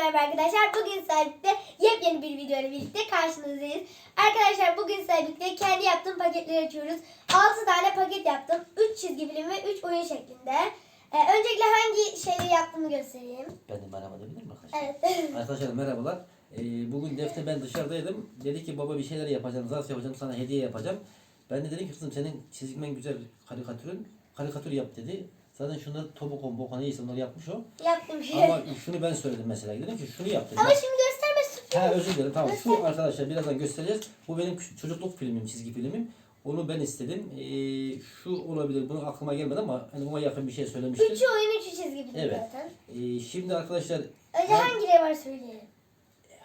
merhaba arkadaşlar. Bugün sizlerle yepyeni bir video ile birlikte karşınızdayız. Arkadaşlar bugün sizlerle birlikte kendi yaptığım paketleri açıyoruz. 6 tane paket yaptım. 3 çizgi film ve 3 oyun şeklinde. Ee, öncelikle hangi şeyleri yaptığımı göstereyim. Ben de merhaba diyebilir miyim arkadaşlar? Evet. Arkadaşlar merhabalar. Ee, bugün Defne ben dışarıdaydım. Dedi ki baba bir şeyler yapacağım, zarf yapacağım, sana hediye yapacağım. Ben de dedim ki kızım senin çizgimen güzel karikatürün, karikatür yap dedi. Zaten şunları Tobukon, Bokon neyse onları yapmış o. Yaptım şey. Ama şunu ben söyledim mesela. Dedim ki şunu yap dedim. Ama şimdi gösterme sürpriz. Ha özür dilerim tamam. Şu arkadaşlar birazdan göstereceğiz. Bu benim küçük çocukluk filmim, çizgi filmim. Onu ben istedim. Ee, şu olabilir. Bunu aklıma gelmedi ama hani ona yakın bir şey söylemiştim. 3'ü oyun 3'ü çizgi film Evet. zaten. Ee, şimdi arkadaşlar Önce hangileri var söyleyelim.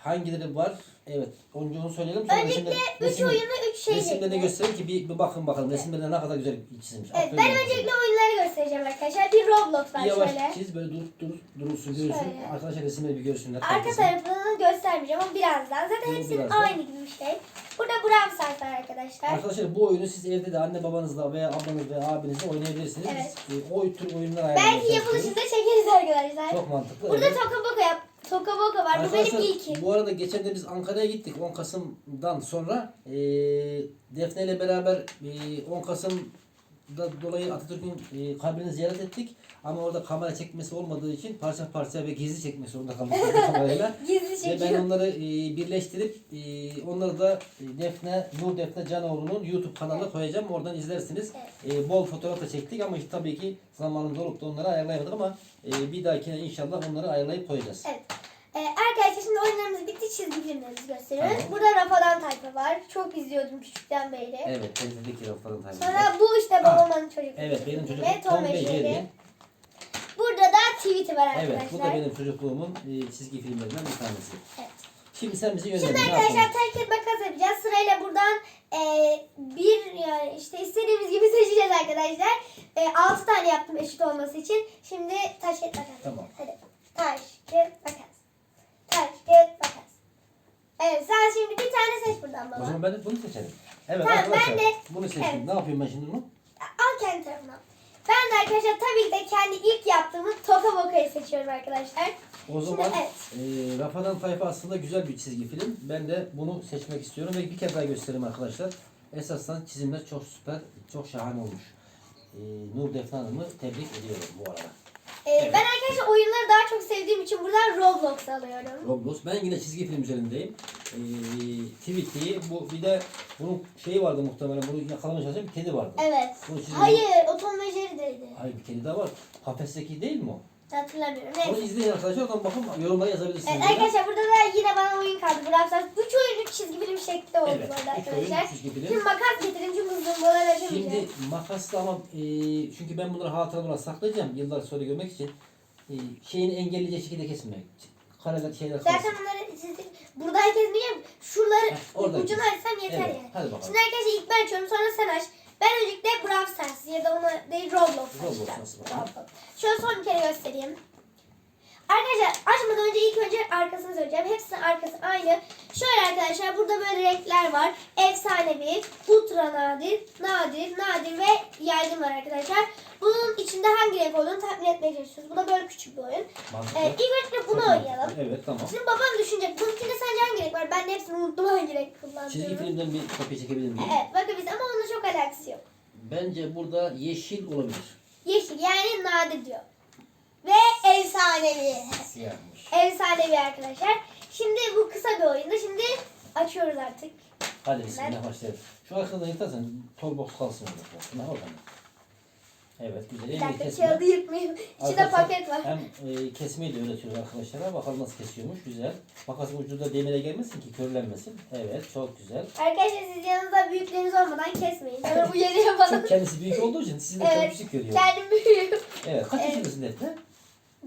Hangileri var? Evet. Önce onu söyleyelim. Sonra Öncelikle resimler- 3 resimler- oyun ve 3 şey Resimlerini şeklinde. göstereyim ki bir, bir bakın bakalım. Resimlerinde ne kadar güzel çizilmiş. Evet, Aferin ben olsun. öncelikle oyunları göstereceğim arkadaşlar. Bir Roblox var Yavaş şöyle. çiz böyle dur, dur, durulsun görsün. Şöyle. Arkadaşlar resimleri bir görsünler. Arka herkesin. tarafını göstermeyeceğim ama birazdan. Zaten Bunu hepsinin birazdan. aynı gibi bir şey. Burada Brawl Stars var arkadaşlar. Arkadaşlar bu oyunu siz evde de anne babanızla veya ablanız veya abinizle oynayabilirsiniz. Evet. Biz, e, o tür oyunlar ayarlamaya Belki çalışıyoruz. yapılışında çekeriz arkadaşlar. Çok mantıklı. Burada evet. Toka Boka yap. Toka Boka var. Bu benim ilkim. bu arada geçen de biz Ankara'ya gittik 10 Kasım'dan sonra e, Defne ile beraber e, 10 Kasım'da dolayı Atatürk'ün e, kabrini ziyaret ettik. Ama orada kamera çekmesi olmadığı için parça parça ve gizli çekmek zorunda kaldık kamerayla. Gizli Ve ben çekiyor. onları e, birleştirip e, onları da e, Defne, Nur Defne Canoğlu'nun YouTube kanalına koyacağım. Oradan izlersiniz. E, bol fotoğraf da çektik ama işte tabii ki zamanımız olup da onları ayarlayamadık ama e, bir dahakine inşallah onları ayarlayıp koyacağız. Evet. Ee, arkadaşlar şimdi oyunlarımız bitti. Çizgi filmlerimizi gösteriyoruz. Tamam. Burada Rafadan tayfa var. Çok izliyordum küçükten beri. Evet, teyzedeki rafların tabii. Sonra bu işte babamın çocuk. Evet, benim çocukluğum Tom ve Jerry. Burada da tweet'i var Evet, arkadaşlar. bu da benim çocukluğumun e, çizgi filmlerinden bir tanesi. Evet. Şimdi sen bizi yönlendir. Şimdi ne arkadaşlar yapalım? terk et makas yapacağız. Sırayla buradan e, bir yani işte istediğimiz gibi seçeceğiz arkadaşlar. E, 6 tane yaptım eşit olması için. Şimdi taş et makas. Tamam. Hadi. Taş kağıt makas. Taş kağıt makas. Evet sen şimdi bir tane seç buradan O baba. zaman ben de bunu seçelim. Evet Tamam, arkadaşlar, ben de- bunu seçtim. evet. Ne yapıyorum ben şimdi bunu? Al kendi tarafına. Ben de arkadaşlar tabii ki de kendi ilk yaptığımı Toka Boka'yı seçiyorum arkadaşlar. O zaman evet. e, Rafadan Tayfa aslında güzel bir çizgi film. Ben de bunu seçmek istiyorum ve bir kere daha göstereyim arkadaşlar. Esasdan çizimler çok süper, çok şahane olmuş. E, Nur Defne Hanım'ı tebrik ediyorum bu arada. Ee, Evet. Ben arkadaşlar oyunları daha çok sevdiğim için buradan Roblox alıyorum. Roblox. Ben yine çizgi film üzerindeyim. E, Tweety, bu bir de bunun şeyi vardı muhtemelen. Bunu yakalamaya çalışan bir kedi vardı. Evet. Hayır, o Tom ve Jerry'deydi. Hayır bir kedi daha var. Kafesteki değil mi o? Hatırlamıyorum. Onu izleyin arkadaşlar. Oradan bakın yorumlara yazabilirsiniz. Evet, arkadaşlar burada da yine bana oyun kaldı. Brawl Stars. 3 oyun 3 çizgi film şeklinde oldu Evet, bu arada üç oyun, arkadaşlar. çizgi film. Şimdi makas getirin çünkü zımbalar açamayacağım. Şimdi makasla ama e, çünkü ben bunları hatıra olarak saklayacağım yıllar sonra görmek için. E, şeyini engelleyecek şekilde kesmek. Kareler şeyler Zaten kalsın. bunları siz buradan kesmeyeceğim. Şuraları Heh, oradan ucunu kes. açsam yeter Evet, yani. hadi bakalım. Şimdi arkadaşlar ilk ben açıyorum sonra sen aç. Ben öncelikle Brawl Stars ya da ona değil Roblox Roblox açacağım. Şöyle son bir kere göstereyim. Arkadaşlar açmadan önce ilk önce arkasını söyleyeceğim. Hepsinin arkası aynı. Şöyle arkadaşlar burada böyle renkler var. Efsanevi, ultra nadir, nadir, nadir ve yaygın var arkadaşlar. Bunun içinde hangi renk olduğunu tahmin etmeye çalışıyoruz. Bu da böyle küçük bir oyun. Mantıklı. Evet, ilk önce bunu Çok oynayalım. mantıklı. Evet tamam. Şimdi babam düşünecek. Bunun içinde sence hangi renk var? Ben de hepsini unuttum hangi renk kullandığımı. Çizgi filmden bir kopya çekebilir miyim? Evet bakabiliriz ama onunla çok alakası yok. Bence burada yeşil olabilir. Yeşil yani nadir diyor. Ve efsanevi. Siyahmış. Efsanevi arkadaşlar. Şimdi bu kısa bir oyunda. Şimdi açıyoruz artık. Hadi bismillah başlayalım. Şu arkadan yırtarsan toolbox kalsın orada. Şuna oradan. Evet güzel. Bir dakika kesme. kağıdı yırtmayayım. İçinde Arkadaşlar, paket var. Hem e, kesmeyi de öğretiyoruz arkadaşlara. Bakalım nasıl kesiyormuş. Güzel. Makasın ucu da demire gelmesin ki körlenmesin. Evet çok güzel. Arkadaşlar siz yanınızda büyükleriniz olmadan kesmeyin. Sonra bu yeri yapalım. Çok kendisi büyük olduğu için sizi de çok Evet. küçük görüyor. Kendim büyüğüm. Evet. Kaç Evet. yaşındasın Defne?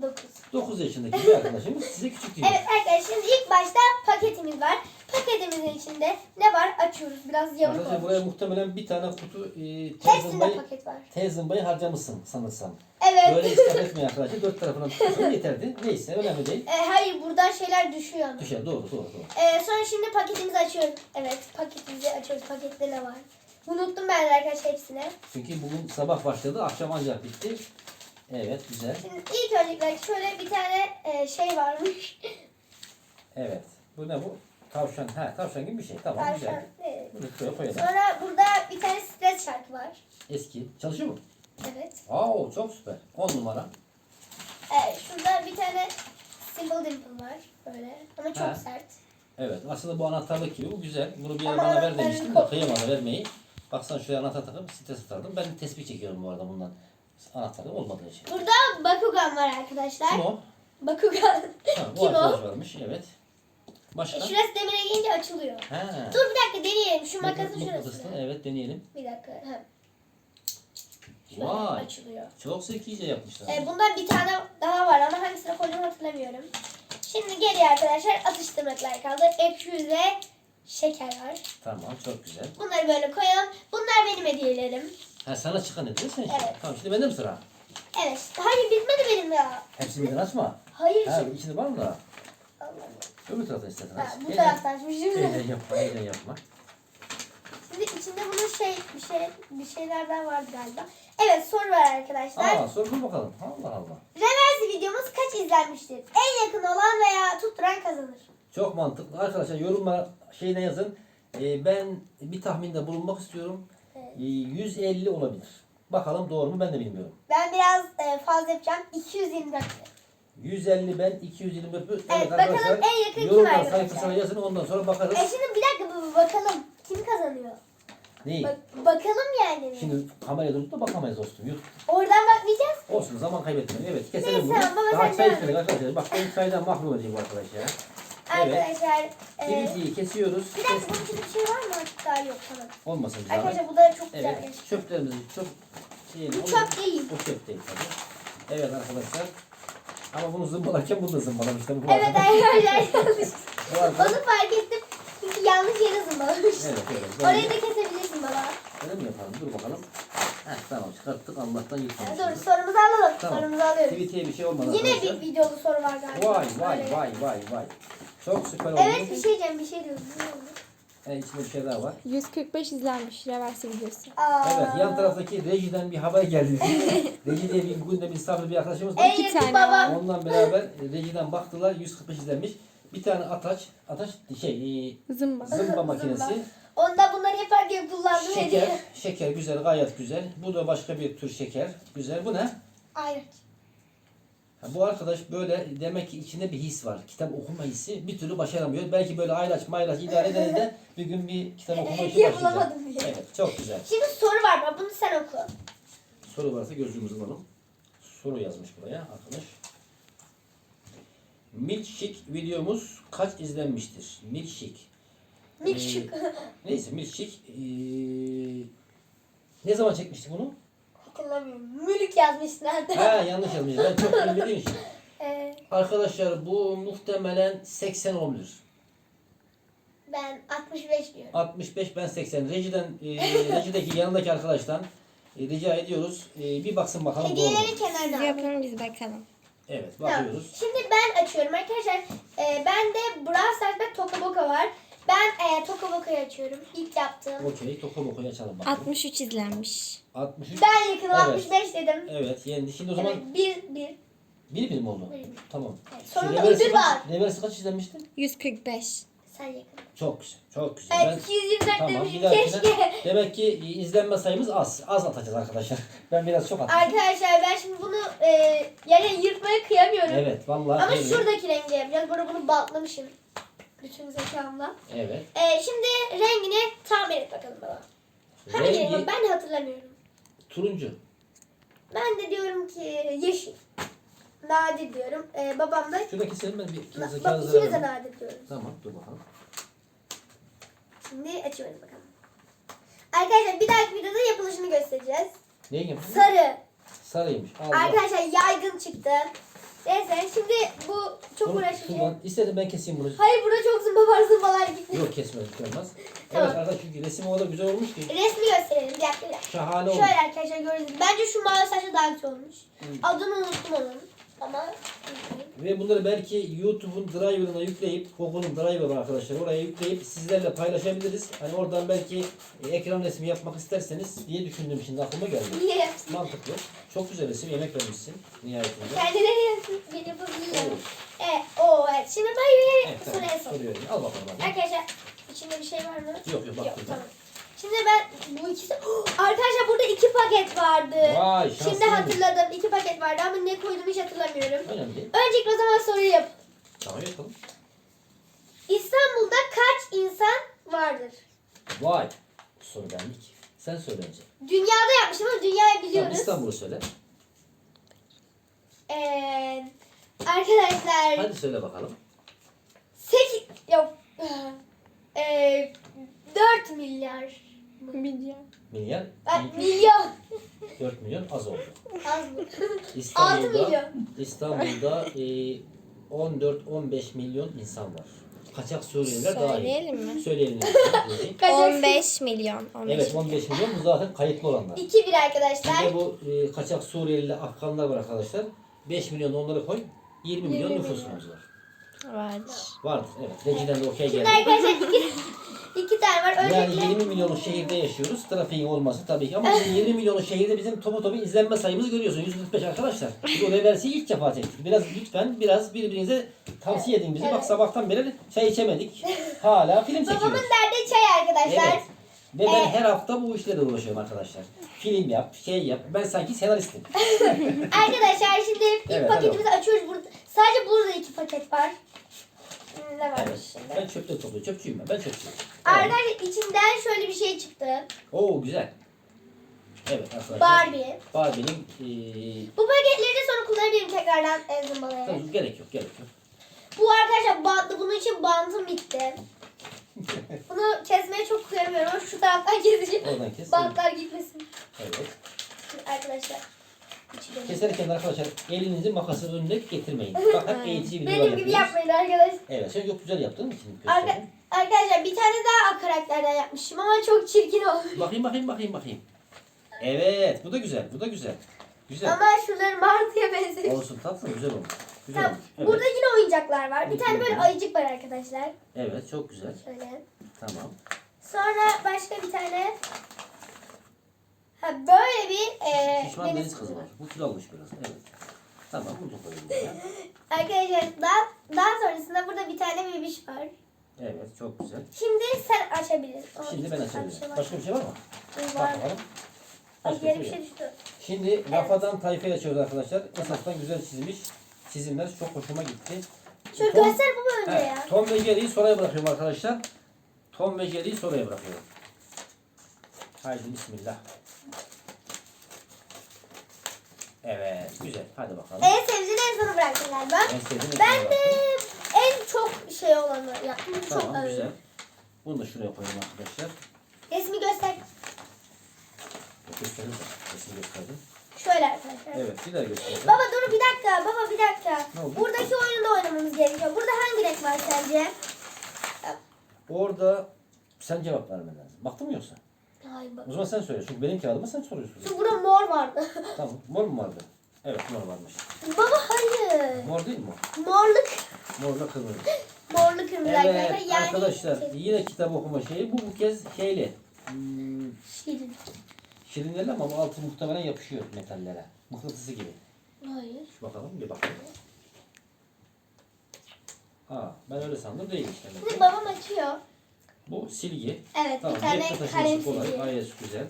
9. 9 yaşındaki bir arkadaşımız size küçük diyor. Evet arkadaşlar şimdi ilk başta paketimiz var. Paketimizin içinde ne var? Açıyoruz. Biraz yamuk Arkadaşlar olmuş. buraya muhtemelen bir tane kutu e, Hepsinde tezimbayı, paket var. tezimbayı harcamışsın sanırsam. Evet. Böyle israf etmeyin arkadaşlar. Dört tarafından tutursan yeterdi. Neyse önemli değil. E, hayır buradan şeyler düşüyor ama. Düşer doğru doğru doğru. E, sonra şimdi paketimizi açıyoruz. Evet paketimizi açıyoruz. Pakette ne var? Unuttum ben de arkadaşlar hepsini. Çünkü bugün sabah başladı akşam ancak bitti. Evet güzel. Şimdi ilk öncelikle şöyle bir tane e, şey varmış. Evet. Bu ne bu? Tavşan. Ha tavşan gibi bir şey. Tamam güzel. Tavşan. Evet. Bunu şuraya koyalım. Sonra burada bir tane stres şarkı var. Eski. Çalışıyor mu? Evet. Aa çok süper. 10 numara. Evet. Şurada bir tane Simple Dimple var. Böyle. Ama çok Ha. sert. Evet. Aslında bu anahtarlık gibi. Bu güzel. Bunu bir Ama ara bana ver anahtarını demiştim de kıyamadı vermeyi. Baksana şuraya anahtar takıp stres atardım. Ben tespih çekiyorum bu arada bundan. Anahtarı olmadığı için. Burada Bakugan var arkadaşlar. Kim o? Bakugan. Ha, bu Kim o? arkadaş varmış. Evet. Başka? E, Şurası demire gelince açılıyor. Ha. Dur bir dakika deneyelim. Şu makasın Mıknatıslı. şurası. Evet deneyelim. Bir dakika. Ha. Şöyle Vay. açılıyor. Çok zekice yapmışlar. E, bundan bir tane daha var ama hangisini koyacağımı hatırlamıyorum. Şimdi geriye arkadaşlar atıştırmalıklar kaldı. Ekşi ve şeker var. Tamam çok güzel. Bunları böyle koyalım. Bunlar benim hediyelerim. Ha sana çıkan ne değil mi sen? şimdi? Evet. Tamam şimdi bende mi sıra? Evet. Hayır bitmedi benim ya. Hepsini birden açma. Hayır. Ha şimdi- içinde var mı daha? Allah'ım. Öbür taraftan istersen Ha, aç. bu Heyecan- taraftan açmışım. Heyecan yapma, heyecan yapma. Şimdi içinde bunun şey bir şey bir şeylerden vardı galiba. Evet soru var arkadaşlar. Aa sor dur bakalım. Allah Allah. Reversi videomuz kaç izlenmiştir? En yakın olan veya tutturan kazanır. Çok mantıklı. Arkadaşlar yorumlara şeyine yazın. Ee, ben bir tahminde bulunmak istiyorum. Evet. Ee, 150 olabilir. Bakalım doğru mu ben de bilmiyorum. Ben biraz e, fazla yapacağım. 224. 150 ben 224 bu. Evet, Evet, bakalım arkadaşlar en yakın kim yorumlar arkadaşlar? sayfasına yazın ondan sonra bakarız. E şimdi bir dakika bu- bu- bakalım kim kazanıyor? Neyi? Bak, bakalım yani. Şimdi kameraya durup da bakamayız dostum. YouTube. Oradan bakmayacağız. Olsun zaman kaybetmeyelim. Evet keselim Neyse, bunu. baba Daha sen çay de- içmedik arkadaşlar. Bak ben çaydan mahrum edeceğim bu arkadaş ya. Evet. Arkadaşlar. E, TVT'yi kesiyoruz. bir dakika bunun içinde bir şey var mı? Daha yok tamam. Olmasın bir zahmet. Arkadaşlar bu da çok güzel. Evet. gerçekten. Çöplerimizi çöp şeyini Bu çöp değil. Bu çöp değil tabii. Evet arkadaşlar. Ama bunu zımbalarken bunu da zımbalamışlar. Bu Evet arkadaş- arkadaşlar yanlış. Bu Onu fark ettim. Çünkü yanlış yere zımbalamış. Evet evet. Orayı Böyle, da kesebilirsin baba. öyle mi yapalım? Dur bakalım. Heh, tamam çıkarttık Allah'tan yırtmamışız. Dur sorumuzu alalım. Tamam. Sorumuzu alıyoruz. TVT'ye bir şey olmadı Yine arkadaşlar. bir videolu soru var galiba. Vay vay Öyle. vay vay vay. Çok süper oldu. Evet bir şey diyeceğim bir şey diyorum. Ne oldu? Evet, içinde bir şey daha var. 145 izlenmiş reversi videosu. Aa. Evet yan taraftaki rejiden bir haber geldi. Reji diye bir günde misafir bir arkadaşımız var. İki tane babam. Ondan beraber rejiden baktılar 145 izlenmiş. Bir tane ataç, ataç şey e, Zımba. zımba makinesi. Onda bunları yaparken kullandığım Şeker, hediye. şeker güzel, gayet güzel. Bu da başka bir tür şeker. Güzel. Bu ne? Aynen. Bu arkadaş böyle demek ki içinde bir his var. Kitap okuma hissi bir türlü başaramıyor. Belki böyle aylaç maylaç idare eder de bir gün bir kitap okuma işi başlayacak. Diye. Evet çok güzel. Şimdi soru var bak bunu sen oku. Soru varsa gözlüğümüzü alalım. Soru yazmış buraya arkadaş. Milkshake videomuz kaç izlenmiştir? Milkshake. Milkshake. Ee, neyse Milkshake. Ee, ne zaman çekmiştik bunu? Hatırlamıyorum. Mülk yazmışsın hatta. Ha yanlış yazmışım. Ben çok bilmediğim için. Ee, Arkadaşlar bu muhtemelen 80 olabilir. ben 65 diyorum. 65 ben 80. Rejiden, e, rejideki yanındaki arkadaştan e, rica ediyoruz. E, bir baksın bakalım doğru mu? Hediyeleri Siz kenarda. al. yapın biz bakalım. Evet Tamam. bakıyoruz. Şimdi ben açıyorum arkadaşlar. Ee, ben de Brawl Stars'ta Tokaboka var. Ben e, Tokaboka'yı açıyorum. İlk yaptığım. Okey. Toka bokuyu açalım bakalım. 63 izlenmiş. 63. Ben yakın Evet. 65 dedim. Evet yendi. Şimdi o zaman Evet, bir, bir. bir bir mi oldu? Bir, bir. Tamam. Evet, Şu sonunda reversi ödül kaç- var. Reversi kaç izlenmişti? 145. Sen yakın. Çok güzel. Çok güzel. Evet 224 tamam, bir demişim dahakine- keşke. Demek ki izlenme sayımız az. Az atacağız arkadaşlar. Ben biraz çok attım. Arkadaşlar ben şimdi bunu e, yani yırtmaya kıyamıyorum. Evet vallahi. Ama şuradaki rengi yapacağız. Burada bunu bantlamışım. Bütün zekamla. Evet. E, şimdi rengini tahmin et bakalım baba. Hangi renk? Rengi Ben de hatırlamıyorum. turuncu. Ben de diyorum ki yeşil. Nadir diyorum. E, babam da Şuradaki senin ben bir Na- ikimize bak ikimiz de verelim. nadir diyoruz. Tamam dur bakalım. Şimdi açıyoruz bakalım. Arkadaşlar bir dahaki videoda yapılışını göstereceğiz. Neyin yapıyorsun? Sarı. Sarıymış. Allah. Arkadaşlar yaygın çıktı. Neyse şimdi bu çok Bunu İstedim ben keseyim bunu. Hayır burada çok zımba var zımbalar gitti. Yok kesmedim olmaz. Tamam. Evet arkadaş çünkü resim o kadar güzel olmuş ki. Resmi gösterelim bir dakika bir dakika. Şahane olmuş. Şöyle arkadaşlar gibi. Bence şu mavi saçlı daha güzel olmuş. Adını unuttum onun. Ama Ve bunları belki YouTube'un driver'ına yükleyip, Google'un driver var arkadaşlar oraya yükleyip sizlerle paylaşabiliriz. Hani oradan belki e, ekran resmi yapmak isterseniz diye düşündüm şimdi aklıma geldi. niye yapsın? Mantıklı. Çok güzel resim yemek vermişsin nihayetinde. Kendileri yapsın. Ben yapabilirim. Evet. Evet. Şimdi ben Evet, soruya tamam. sor. Soruyorum. Al bakalım hadi. Arkadaşlar içinde bir şey var mı? Yok yok bak Yok burada. tamam. Şimdi ben bu ikisi... Arkadaşlar burada iki paket vardı. Vay. Şimdi hatırladım. iki paket vardı ama ne koydum hiç hatırlamıyorum. Önemli değil. Öncelikle o zaman soruyu yap. Tamam yapalım. İstanbul'da kaç insan vardır? Vay. Bu soru benlik. Sen söyle önce. Dünyada yapmışım ama dünyayı Tamam biliyoruz. İstanbul'u söyle. Ee, arkadaşlar Hadi söyle bakalım. 8 yok. Ee, 4 milyar. Milyon. Milyar. Ay, milyon. 4 milyon az oldu. Az mı? 6 İstanbul'da, milyon. İstanbul'da e, 14-15 milyon insan var. Kaçak Suriyeliler dahil. Söyleyelim mi? Söyleyelim. yani. Kaçak 15 milyon. 15 evet 15 milyon bu zaten kayıtlı olanlar. 2-1 arkadaşlar. Bir de bu e, kaçak Suriyeli Afganlar var arkadaşlar. 5 milyon onları koy. 20 milyon 20 nüfusumuz var. vardır. Vardır evet. Reji'den de okey Şimdi geldi. arkadaşlar iki, iki tane var. Yani Öncelikle 20 milyonluk şehirde yaşıyoruz. Trafiğin olması tabii ki. Ama bizim 20 milyonluk şehirde bizim topu topu izlenme sayımızı görüyorsun. 145 arkadaşlar. Biz o reversi ilk defa çektik. Biraz lütfen biraz birbirinize tavsiye edin bizi. Bak Evet. sabahtan beri çay içemedik. Hala film babamın çekiyoruz. derdi çay arkadaşlar. Evet. Ve ben Evet. her hafta bu işlerle uğraşıyorum arkadaşlar. Film yap, şey yap. Ben sanki senaristim. Arkadaşlar şimdi ilk Evet, paketimizi açıyoruz. Burada, sadece burada iki paket var. Ne varmış şimdi? Ben çöpten topluyorum. Çöpçüyüm ben. Ben çöpçüyüm. Evet. Arkadaşlar içinden şöyle bir şey çıktı. Oo güzel. Evet arkadaşlar. Barbie. Barbie'nin eee Bu paketleri de sonra kullanabilirim tekrardan e, zımbalayarak. Tabii gerek yok gerek yok. Bu arkadaşlar bantlı. Bunun için bantım bitti. Bunu kesmeye çok kıyamıyorum ama şu taraftan keseceğim. Oradan kes. Bantlar gitmesin. Evet. Arkadaşlar. Keserken arkadaşlar elinizi makasın önüne getirmeyin. Bak hep eğitici videolar Benim gibi yapıyoruz. yapmayın arkadaşlar. Evet sen çok güzel yaptın için Arka, gösterdim. arkadaşlar bir tane daha karakterden yapmışım ama çok çirkin oldu. Bakayım bakayım bakayım bakayım. Evet bu da güzel bu da güzel. Güzel. Ama şunları martıya benziyor. Olsun tatlı güzel olmuş. Güzel Tamam. olmuş. Evet. Burada yine oyuncaklar var. Bir tane böyle ayıcık var arkadaşlar. Evet çok güzel. Şöyle. Tamam. Sonra başka bir tane ha böyle bir e, Şişman deniz kızı var. Bu kilo almış biraz. Evet. Tamam bunu da koyalım buraya. Arkadaşlar daha, daha sonrasında burada bir tane bebiş var. Evet çok güzel. Şimdi sen açabilirsin. O Şimdi ben açabilirim. şey. Başka bir şey var mı? Var. Bak bakalım. Başka yere bir bir şey şey yok. düştü. Şimdi rafadan tayfayı açıyoruz arkadaşlar. Esasdan güzel çizilmiş. Çizimler çok hoşuma gitti. Şöyle Tom- göster baba önce He, ya. Tom ve Jerry'yi sonraya bırakıyorum arkadaşlar. Tom ve Jerry'yi sonraya bırakıyorum. Haydi bismillah. Evet güzel. Hadi bakalım. En sevdiğini en sona bıraktın galiba. En sevdiğim en Ben sona de en çok şey olanı yaptım. Çok Tamam güzel. Bunu da şuraya koyalım arkadaşlar. Resmi göster. Gösterin de. Resim gösterdim. Şöyle arkadaşlar. Evet bir daha göstereceğim. Baba dur bir dakika. Baba bir dakika. Ne oldu? Buradaki oyunu da oynamamız gerekiyor. Burada hangi renk var sence? Orada sen cevap vermen lazım. Baktın mı yoksa? Hayır bak. O zaman sen söyle. Çünkü benim kağıdıma sen soruyorsun. Şu burada mor vardı. Tamam. Mor mu vardı? Evet mor varmış. Baba hayır. Mor değil mi? Morluk. Morla kırmızı. Morlu kırmızı Evet. Yani arkadaşlar yine kitap okuma şeyi. Bu bu kez şeyli. Hmm, Şirin. şirinlerle ama bu altı muhtemelen yapışıyor metallere. Mıknatısı gibi. Hayır. Şu bakalım bir bakalım. Aa ben öyle sandım değilmiş demek Şimdi ki. babam açıyor. Bu silgi. Evet Tamam bir tane kalem kolay. silgi. Gayet güzel.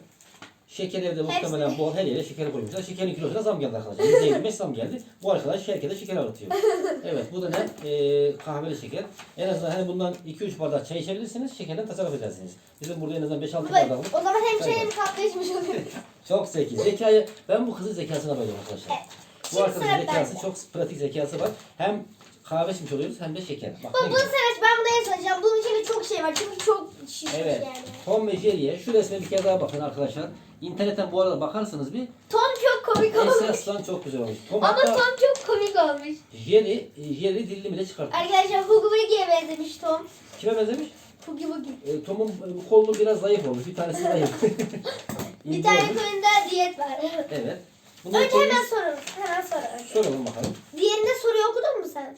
Şeker evde Hepsi- muhtemelen bol her yere şeker koymuşlar. Şekerin kilosuna zam geldi arkadaşlar. %25 zam geldi. Bu arkadaş herkese şeker aratıyor. Evet bu da ne? Ee, kahveli şeker. En azından hani bundan 2-3 bardak çay içebilirsiniz. Şekerden tasarruf edersiniz. Bizim burada en azından 5-6 Baba, bardaklık. o zaman hem çay hem kahve içmiş oluyor. Çok zeki. Zekayı, ben bu kızın zekasına bayılıyorum arkadaşlar. Evet. Bu Şimdi arkadaşın zekası bende. çok pratik zekası var. Hem kahve içmiş oluyoruz hem de şeker. Bak Baba ne bunu güzel. aç. Ben bunu en son açacağım. Bunun içinde çok şey var. Çünkü çok şişmiş Evet. yani. Tom ve Jerry'e şu resme bir kere daha bakın arkadaşlar. İnternetten bu arada bakarsınız bir. Tom çok komik olmuş. Esaslan çok güzel olmuş. Tom Ama hatta Tom çok komik olmuş. Jerry, Jerry dilli bile çıkarttı. Arkadaşlar Hugo Bugi'ye benzemiş Tom. Kime benzemiş? Hugo Bugi. E, Tom'un e, kolu biraz zayıf olmuş. Bir tanesi zayıf. Bir tane olmuş. diyet var. Evet. Önce hemen soralım. Hemen soralım. Soralım bakalım. Diğerinde soruyu okudun mu sen?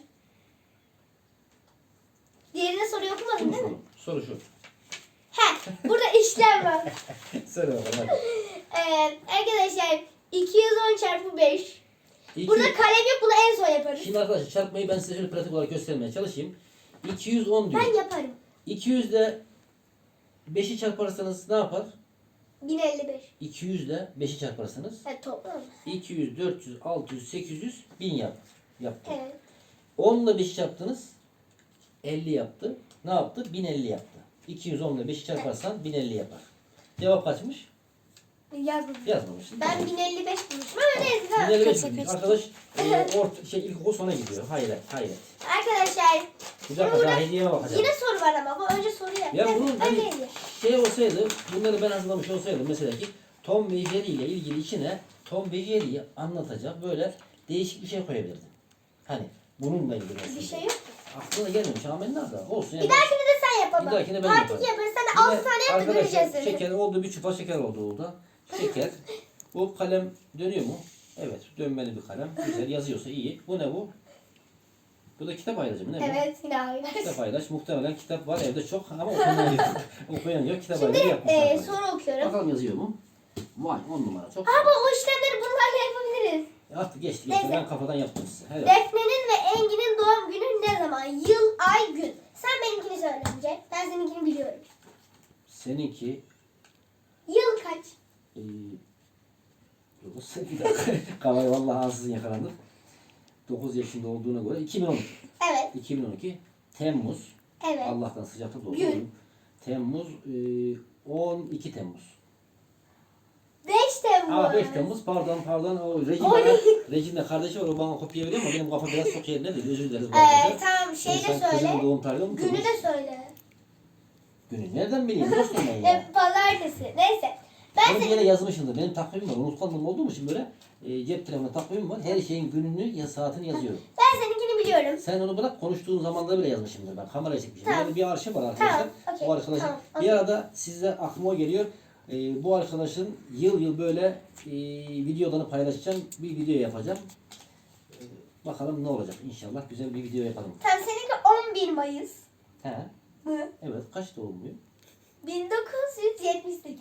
Diğerinde soruyu okumadın Soru değil mi? Soru şu. He, burada işlem var. Söyle bakalım hadi. Ee, arkadaşlar 210 çarpı 5 İki- Burada kalem yok bunu en son yaparız. Şimdi arkadaşlar çarpmayı ben size şöyle pratik olarak göstermeye çalışayım. 210 diyor. Ben yaparım. 200 ile 5'i çarparsanız ne yapar? 1055. 200 ile 5'i çarparsanız Evet toplam. 200, 400, 600, 800, 1000 yap, yaptı. Evet. 10 ile 5'i çarptınız 50 yaptı. Ne yaptı? 1050 yaptı. 210 ile 5'i çarparsan 1050 yapar. Cevap kaçmış? Yazdım. Yazmamışsın. Ben 1055 bulmuşum ama neyse tamam. 1055 Kaça bilmiş. kaç? Arkadaş e, orta, şey, ilkokul sona gidiyor. Hayret, hayret. Arkadaşlar Bir dakika Burada daha hediyeme bakacağım. yine soru var ama bu önce soru yap. Ya bunun hani şey olsaydı, bunları ben hazırlamış olsaydım mesela ki Tom ve Jerry ile ilgili içine Tom ve Jerry'yi anlatacak böyle değişik bir şey koyabilirdim. Hani bununla ilgili. Bir şey yok. Aklına gelmemiş ama ben nerede? Olsun yani. Bir dahakine de sen yap ama. Bir dahakine ben Parti yaparım. Sen de Bir 6 de tane yap da göreceğiz Arkadaşlar şeker oldu bir çupa şeker oldu orada. Şeker. bu kalem dönüyor mu? Evet dönmeli bir kalem. Güzel yazıyorsa iyi. Bu ne bu? Bu da kitap ayrıcı mı? Ne bu? Evet yine aynı. Kitap ayraç. Muhtemelen kitap var evde çok ama okuyan yok. okuyan yok. Kitap Şimdi ayrıcı yapmışlar. e, böyle. soru okuyorum. Bakalım yazıyor mu? Vay on numara çok. Ama o işlemleri yapabiliriz. Artık geçti geçti. Neyse. Ben kafadan yaptım size. Evet. Defne'nin ve Engin'in doğum günü ne zaman? Yıl, ay, gün. Sen benimkini söyle önce. Ben seninkini biliyorum. Seninki Yıl kaç? e, dokuz bir dakika. Kavayı vallahi ansızın yakalandım. 9 yaşında olduğuna göre 2012. Evet. 2012 Temmuz. Evet. Allah'tan sıcakta doğdu. Gün. Temmuz e, 12 Temmuz. 5 Temmuz. Aa 5 Temmuz pardon pardon o Regina, Oy. Regina kardeşi var o bana kopya veriyor ama benim kafa biraz çok yerinde değil özür dileriz. bu Ee, arkadaşlar. tamam şey de İnsan kızının söyle. doğum tarihi unutur. Günü de söyle. Günü nereden bileyim dostum ben ya. E, pazartesi. Neyse. Ben Onu bir seni... yere yazmışımdır. Benim takvimim var. Unutkanlığım olduğum için böyle e, cep telefonunda takvimim var. Her şeyin gününü ya saatini yazıyorum. Ben seninkini biliyorum. Sen onu bırak konuştuğun zamanları bile yazmışımdır ben. Kameraya çekmişim. Tamam. Yani bir arşiv var arkadaşlar. Tamam, okey, Bu arkadaşın. tamam, Bir arada sizde aklıma o geliyor. E, bu arkadaşın yıl yıl böyle e, videolarını paylaşacağım. Bir video yapacağım. E, bakalım ne olacak inşallah. Güzel bir video yapalım. Tamam seninki 11 Mayıs. He. Mı? Evet. Kaç doğumluyum? 1978.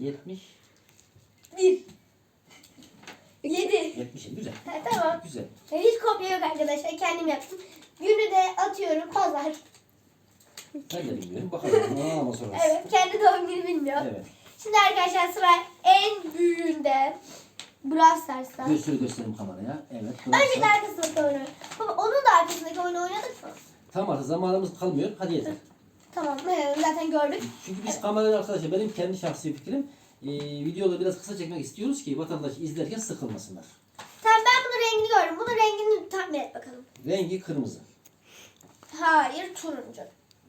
70. 1. 7. 70'im. Güzel. Ha, tamam. Güzel. Hiç kopya yok arkadaşlar. Kendim yaptım. Günü de atıyorum pazar. Ben de bilmiyorum. Bakalım. Ama sonrası. Evet. Kendi doğum günü bilmiyor. Evet. Şimdi arkadaşlar sıra en büyüğünde. Brawl Stars'ta. Gösteri gösterim kameraya. Evet. Önce de burası. arkasındaki oyunu. Baba onun da arkasındaki oyunu oynadık mı? Tamam artık zamanımız kalmıyor. Hadi yeter. Tamam. he, Zaten gördük. Çünkü biz kamerayı arkadaşlar benim kendi şahsi fikrim e, videoda biraz kısa çekmek istiyoruz ki vatandaş izlerken sıkılmasınlar. Tamam ben bunun rengini gördüm. Bunun rengini tahmin et bakalım. Rengi kırmızı. Hayır turuncu.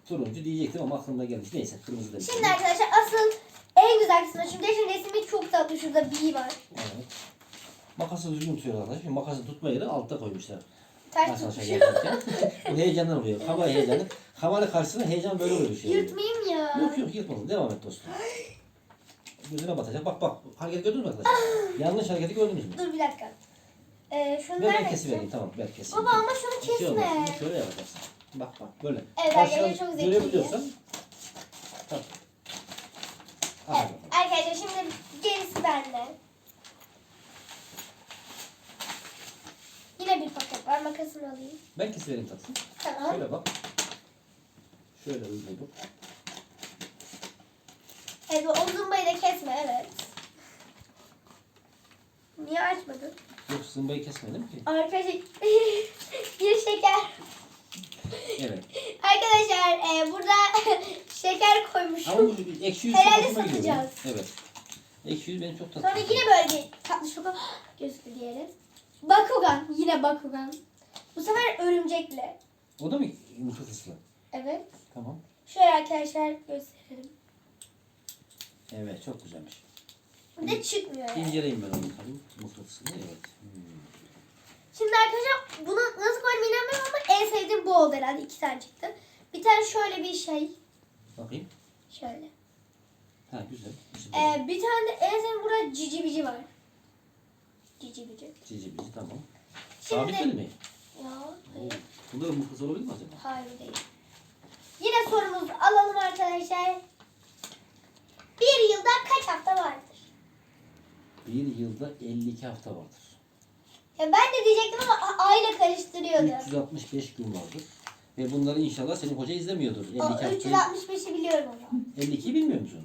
Turuncu diyecektim ama aklımda gelmiş. Neyse kırmızı demiş. Şimdi arkadaşlar asıl en güzel kısmı. Şimdi Defne'nin resmi çok tatlı. Şurada bir var. Evet. Makası düzgün tutuyor arkadaşlar. Şimdi makası tutma yeri altta koymuşlar. Ters Nasıl tutmuş. yaparken. Bu heyecandan oluyor. Kamera heyecanı. Kamera karşısında heyecan böyle oluyor. Şey. Yırtmayayım ya. Yok yok yırtmadım. Devam et dostum. Gözüne batacak. Bak bak. Hareket gördünüz mü arkadaşlar? Yanlış hareketi gördünüz mü? Dur bir dakika. Ee, şunu Ver ben nerede kesivereyim. Tamam ver keseyim. Baba ama şunu şey kesme. Şöyle yapacaksın. Bak bak böyle. Evet, arkadaşlar çok zekice. Görebiliyorsan. Tamam. Evet arkadaşlar şimdi gerisi bende. Yine bir paket var. Makasını alayım. Ben kesivereyim tatlım. Tamam. Şöyle bak. Şöyle uyguladım. Evet o zımbayı da kesme evet. Niye açmadın? Yok zımbayı kesmedim ki. Arkadaşlar bir şeker. Evet. Arkadaşlar e, burada şeker koymuşum. Ama bu ekşi yüz çok Herhalde hoşuma gidiyor. benim. satacağız. Evet. Ekşi yüz benim çok tatlı. Sonra yine böyle bir tatlı şoka gözükü diyelim. Bakugan. Yine Bakugan. Bu sefer örümcekli. O da mı mıknatıslı? Evet. Tamam. Şöyle arkadaşlar gösterelim. Evet çok güzelmiş. Bir de çıkmıyor yani. İnceleyeyim ben onu tabii. Mıknatıslı evet. Hmm. Şimdi arkadaşlar bunu nasıl koydum inanmıyorum ama en sevdiğim bu oldu herhalde. İki tane çıktı. Bir tane şöyle bir şey. Bakayım. Şöyle. Ha güzel. Güzel. Ee, bir tane de en sevdiğim burada cici bici var. Cici bici. Cici bici tamam. Şimdi... Sabitli mi? Ya hayır. Bunda da mıknatıs olabilir mi acaba? Hayır değil. Yine sorumuzu alalım arkadaşlar. Bir yılda kaç hafta vardır? Bir yılda 52 hafta vardır. Ya ben de diyecektim ama a- ayla karıştırıyordu. 365 gün vardır. Ve bunları inşallah senin koca izlemiyordur. 52 O haftayı, 365'i biliyorum ama. 52 bilmiyor musun?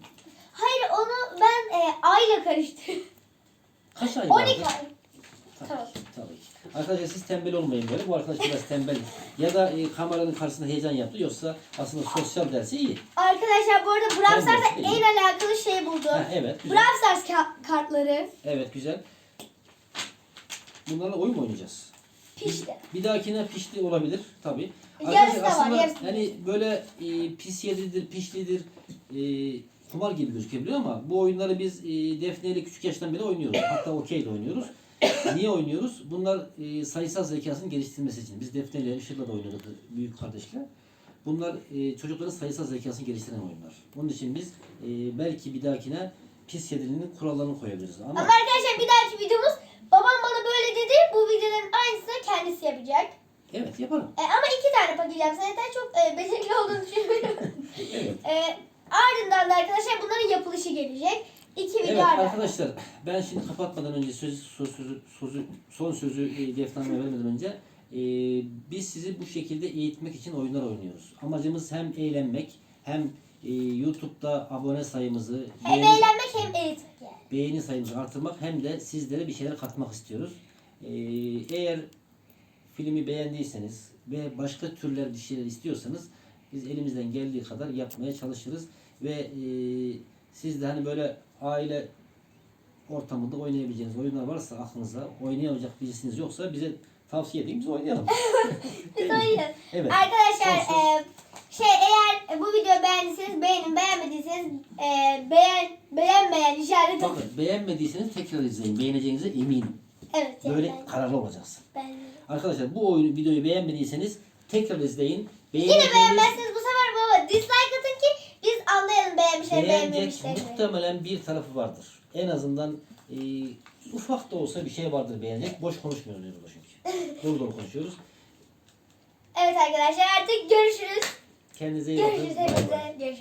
Hayır onu ben e, ayla karıştırıyorum. Kaç ay 12 vardır? ay. Tabii, Tamam. ki, tabii ki. Arkadaşlar siz tembel olmayın böyle. Bu arkadaş biraz tembel. Ya da e, kameranın karşısında heyecan yaptı. Yoksa aslında sosyal dersi iyi. Arkadaşlar bu arada Brawl değil. en alakalı şey buldum. Ha, evet güzel. Brawl Stars ka- kartları. Evet güzel. Bunlarla oyun mu oynayacağız? Pişti. Bir dahakine pişti olabilir tabii. Yarısı Arkadaşlar da var, yarısı da hani böyle e, pis yedidir, pişlidir, e, kumar gibi gözükebiliyor ama bu oyunları biz e, Defne ile küçük yaştan beri oynuyoruz. Hatta okey de oynuyoruz. Niye oynuyoruz? Bunlar e, sayısal zekasını geliştirmesi için. Biz Defne ile Işıl'la da oynuyorduk büyük kardeşle. Bunlar e, çocukların sayısal zekasını geliştiren oyunlar. Onun için biz e, belki bir dahakine pis yedilinin kurallarını koyabiliriz. Ama, Ama arkadaşlar bir dahaki videomuz babam bana böyle dedi. Bu videoların aynısını kendisi yapacak. evet yaparım. E, ama iki tane paketeceğim. Sen zaten çok e, becerikli olduğunu düşünüyorum. Evet. e, ardından da arkadaşlar bunların yapılışı gelecek. İki video Evet arda. arkadaşlar ben şimdi kapatmadan önce söz, söz, sözü, sözü, son sözü e, Defne Hanım'a vermeden önce e, biz sizi bu şekilde eğitmek için oyunlar oynuyoruz. Amacımız hem eğlenmek hem e, YouTube'da abone sayımızı, Hem beğeni, eğlenmek hem eğitmek yani. beğeni sayımızı artırmak hem de sizlere bir şeyler katmak istiyoruz. E, eğer filmi beğendiyseniz ve başka türler bir şeyler istiyorsanız biz elimizden geldiği kadar yapmaya çalışırız ve e, siz de hani böyle aile ortamında oynayabileceğiniz oyunlar varsa aklınıza oynayamayacak birisiniz yoksa bize tavsiye edin biz oynayalım. Biz oynayalım. Evet. Arkadaşlar e, şey eğer bu videoyu beğendiyseniz beğenin beğenmediyseniz e, beğen beğenmeyen işaret Bakın beğenmediyseniz tekrar izleyin. Beğeneceğinize eminim. Evet. yani Böyle ben- kararlı olacaksın. ben- Arkadaşlar bu oyunu videoyu beğenmediyseniz tekrar izleyin. Yine beğenmezseniz bu sefer baba dislike atın ki biz anlayalım beğenmişler Beğenecek beğenmemişler. muhtemelen bir tarafı vardır. En azından e, ufak da olsa bir şey vardır beğenecek. Boş konuşmuyoruz biz burada çünkü. Dolu dolu konuşuyoruz. Evet arkadaşlar artık görüşürüz. Kendinize iyi bakın. Görüşürüz Bay bay. hepinize. Görüşürüz.